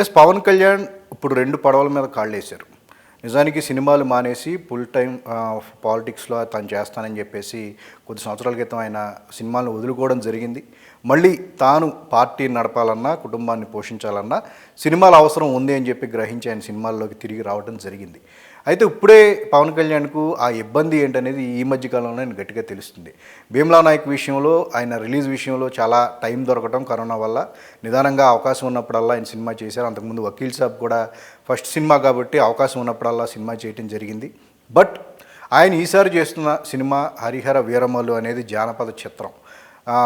Yes Pawan Kalyan ఇప్పుడు రెండు పడవల మీద కాళ్ళు వేశారు నిజానికి సినిమాలు మానేసి ఫుల్ టైం పాలిటిక్స్లో తను చేస్తానని చెప్పేసి కొద్ది సంవత్సరాల క్రితం ఆయన సినిమాలను వదులుకోవడం జరిగింది. మళ్ళీ తాను పార్టీ నడపాలన్నా కుటుంబాన్ని పోషించాలన్నా సినిమాల అవసరం ఉంది అని చెప్పి గ్రహించి ఆయన సినిమాల్లోకి తిరిగి రావడం జరిగింది. అయితే ఇప్పుడే పవన్ కళ్యాణ్కు ఆ ఇబ్బంది ఏంటనేది ఈ మధ్య కాలంలో ఆయన గట్టిగా తెలుస్తుంది. భీమ్లా నాయక్ విషయంలో ఆయన రిలీజ్ విషయంలో చాలా టైం దొరకటం కరోనా వల్ల. నిదానంగా అవకాశం ఉన్నప్పుడల్లా ఆయన సినిమా చేశారు. అంతకుముందు వకీల్ సాబ్ కూడా ఫస్ట్ సినిమా కాబట్టి అవకాశం ఉన్నప్పుడల్లా సినిమా చేయటం జరిగింది. బట్ ఆయన ఈసారి చేస్తున్న సినిమా హరిహర వీరమల్లు అనేది జానపద చిత్రం.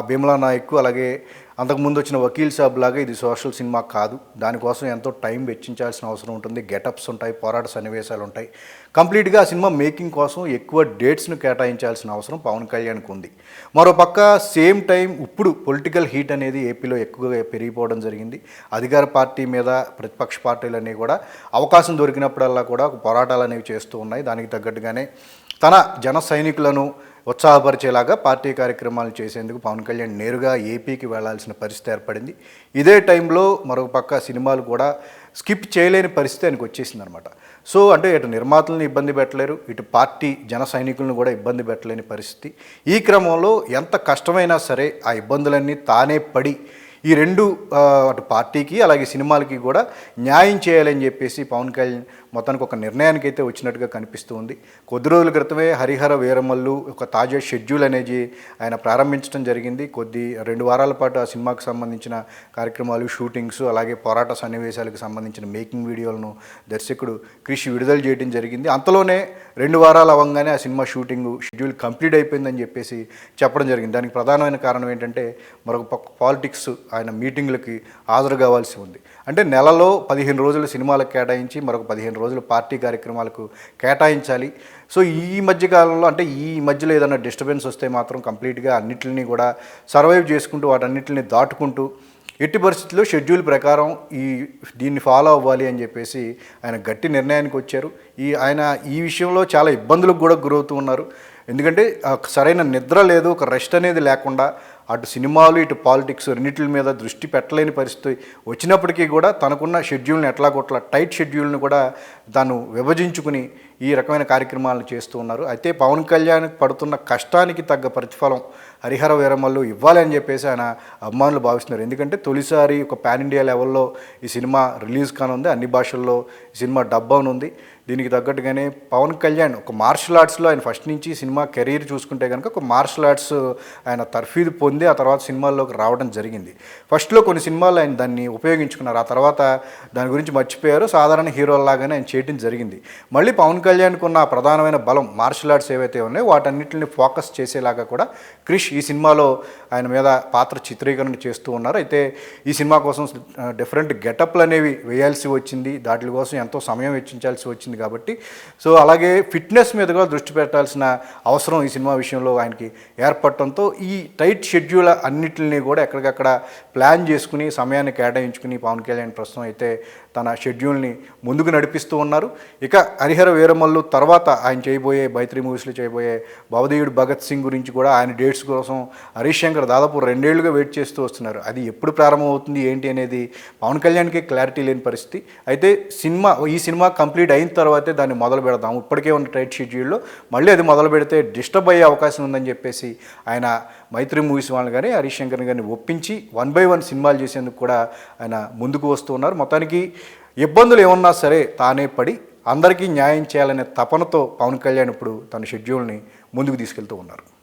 భీమలా నాయక్ అలాగే అంతకుముందు వచ్చిన వకీల్ సాబ్ లాగా ఇది సోషల్ సినిమా కాదు. దానికోసం ఎంతో టైం వెచ్చించాల్సిన అవసరం ఉంటుంది. గెటప్స్ ఉంటాయి పోరాట సన్నివేశాలు ఉంటాయి. కంప్లీట్గా ఆ సినిమా మేకింగ్ కోసం ఎక్కువ డేట్స్ను కేటాయించాల్సిన అవసరం పవన్ కళ్యాణ్కి ఉంది. మరోపక్క సేమ్ టైం ఇప్పుడు పొలిటికల్ హీట్ అనేది ఏపీలో ఎక్కువగా పెరిగిపోవడం జరిగింది. అధికార పార్టీ మీద ప్రతిపక్ష పార్టీలు అనేవి కూడా అవకాశం దొరికినప్పుడల్లా కూడా పోరాటాలు అనేవి చేస్తూ ఉన్నాయి. దానికి తగ్గట్టుగానే తన జన సైనికులను ఉత్సాహపరిచేలాగా పార్టీ కార్యక్రమాలు చేసేందుకు పవన్ కళ్యాణ్ నేరుగా ఏపీకి వెళ్ళాల్సిన పరిస్థితి ఏర్పడింది. ఇదే టైంలో మరొక పక్క సినిమాలు కూడా స్కిప్ చేయలేని పరిస్థితి ఆయనకు వచ్చేసింది అనమాట సో అంటే ఇటు నిర్మాతలను ఇబ్బంది పెట్టలేరు ఇటు పార్టీ జన సైనికులను కూడా ఇబ్బంది పెట్టలేని పరిస్థితి. ఈ క్రమంలో ఎంత కష్టమైనా సరే ఆ ఇబ్బందులన్నీ తానే పడి ఈ రెండు అటు పార్టీకి అలాగే సినిమాలకి కూడా న్యాయం చేయాలని చెప్పేసి పవన్ కళ్యాణ్ మొత్తానికి ఒక నిర్ణయానికి అయితే వచ్చినట్టుగా కనిపిస్తూ ఉంది. కొద్ది రోజుల క్రితమే హరిహర వీరమల్లు ఒక తాజా షెడ్యూల్ అనేది ఆయన ప్రారంభించడం జరిగింది. కొద్ది రెండు వారాల పాటు ఆ సినిమాకు సంబంధించిన కార్యక్రమాలు షూటింగ్స్ అలాగే పోరాట సన్నివేశాలకు సంబంధించిన మేకింగ్ వీడియోలను దర్శకుడు క్రిష్ విడుదల చేయడం జరిగింది. అంతలోనే రెండు వారాలు అవ్వగానే ఆ సినిమా షూటింగ్ షెడ్యూల్ కంప్లీట్ అయిపోయిందని చెప్పేసి చెప్పడం జరిగింది. దానికి ప్రధానమైన కారణం ఏంటంటే మరొక పక్క పాలిటిక్స్ ఆయన మీటింగ్లకి హాజరు కావాల్సి ఉంది. అంటే నెలలో పదిహేను రోజులు సినిమాలకు కేటాయించి మరొక పదిహేను రోజులు పార్టీ కార్యక్రమాలకు కేటాయించాలి. సో ఈ మధ్య కాలంలో అంటే ఈ మధ్యలో ఏదైనా డిస్టర్బెన్స్ వస్తే మాత్రం కంప్లీట్గా అన్నిటిని కూడా సర్వైవ్ చేసుకుంటూ వాటన్నిటిని దాటుకుంటూ ఎట్టి పరిస్థితుల్లో షెడ్యూల్ ప్రకారం ఈ దీన్ని ఫాలో అవ్వాలి అని చెప్పేసి ఆయన గట్టి నిర్ణయానికి వచ్చారు. ఈ ఆయన ఈ విషయంలో చాలా ఇబ్బందులకు కూడా గురవుతూ ఉన్నారు. ఎందుకంటే సరైన నిద్ర లేదు ఒక రెస్ట్ అనేది లేకుండా అటు సినిమాలు ఇటు పాలిటిక్స్ రెండింటి మీద దృష్టి పెట్టలేని పరిస్థితి వచ్చినప్పటికీ కూడా తనకున్న షెడ్యూల్ని ఎట్లా కొట్లా టైట్ షెడ్యూల్ని కూడా తాను విభజించుకుని ఈ రకమైన కార్యక్రమాలను చేస్తూ ఉన్నారు. అయితే పవన్ కళ్యాణ్ పడుతున్న కష్టానికి తగ్గ ప్రతిఫలం హరిహర వీరమల్లు ఇవ్వాలని చెప్పేసి ఆయన అభిమానులు భావిస్తున్నారు. ఎందుకంటే తొలిసారి ఒక పాన్ ఇండియా లెవెల్లో ఈ సినిమా రిలీజ్ కానుంది. అన్ని భాషల్లో ఈ సినిమా డబ్ ఉంది దీనికి తగ్గట్టుగానే పవన్ కళ్యాణ్ ఒక మార్షల్ ఆర్ట్స్లో ఆయన ఫస్ట్ నుంచి సినిమా కెరీర్ చూసుకుంటే కనుక ఒక మార్షల్ ఆర్ట్స్ ఆయన తర్ఫీదు పొంది ఆ తర్వాత సినిమాల్లోకి రావడం జరిగింది. ఫస్ట్లో కొన్ని సినిమాలు ఆయన దాన్ని ఉపయోగించుకున్నారు. ఆ తర్వాత దాని గురించి మర్చిపోయారు. సాధారణ హీరోల్లాగానే ఆయన చేయడం జరిగింది. మళ్ళీ పవన్ కళ్యాణ్కి ఉన్న ప్రధానమైన బలం మార్షల్ ఆర్ట్స్ ఏవైతే ఉన్నాయో వాటన్నిటిని ఫోకస్ చేసేలాగా కూడా క్రిష్ ఈ సినిమాలో ఆయన మీద పాత్ర చిత్రీకరణ చేస్తూ ఉన్నారు. అయితే ఈ సినిమా కోసం డిఫరెంట్ గెటప్లు అనేవి వేయాల్సి వచ్చింది. దాటి కోసం ఎంతో సమయం వెచ్చించాల్సి వచ్చింది కాబట్టి. సో అలాగే ఫిట్నెస్ మీద కూడా దృష్టి పెట్టాల్సిన అవసరం ఈ సినిమా విషయంలో ఆయనకి ఏర్పడటంతో ఈ టైట్ షెడ్యూల్ షెడ్యూల్ అన్నిటిని కూడా ఎక్కడికక్కడ ప్లాన్ చేసుకుని సమయాన్ని కేటాయించుకుని పవన్ కళ్యాణ్ ప్రస్తుతం అయితే తన షెడ్యూల్ని ముందుకు నడిపిస్తూ ఉన్నారు. ఇక హరిహర వీరమల్లు తర్వాత ఆయన చేయబోయే బైత్రి మూవీస్లో చేయబోయే భవదేవుడు భగత్ సింగ్ గురించి కూడా ఆయన డేట్స్ కోసం హరీష్ శంకర్ దాదాపు రెండేళ్ళుగా వెయిట్ చేస్తూ వస్తున్నారు. అది ఎప్పుడు ప్రారంభమవుతుంది ఏంటి అనేది పవన్ కళ్యాణ్కి క్లారిటీ లేని పరిస్థితి. అయితే సినిమా ఈ సినిమా కంప్లీట్ అయిన తర్వాతే దాన్ని మొదలు పెడదాం. ఇప్పటికే ఉన్న టైట్ షెడ్యూల్లో మళ్ళీ అది మొదలు పెడితే డిస్టర్బ్ అయ్యే అవకాశం ఉందని చెప్పేసి ఆయన మైత్రి మూవీస్ వాళ్ళని కానీ హరీష్ శంకర్ గారిని ఒప్పించి వన్ బై వన్ సినిమాలు చేసేందుకు కూడా ఆయన ముందుకు వస్తూ ఉన్నారు. మొత్తానికి ఇబ్బందులు ఏమన్నా సరే తానే పడి అందరికీ న్యాయం చేయాలనే తపనతో పవన్ కళ్యాణ్ ఇప్పుడు తన షెడ్యూల్ని ముందుకు తీసుకెళ్తూ ఉన్నారు.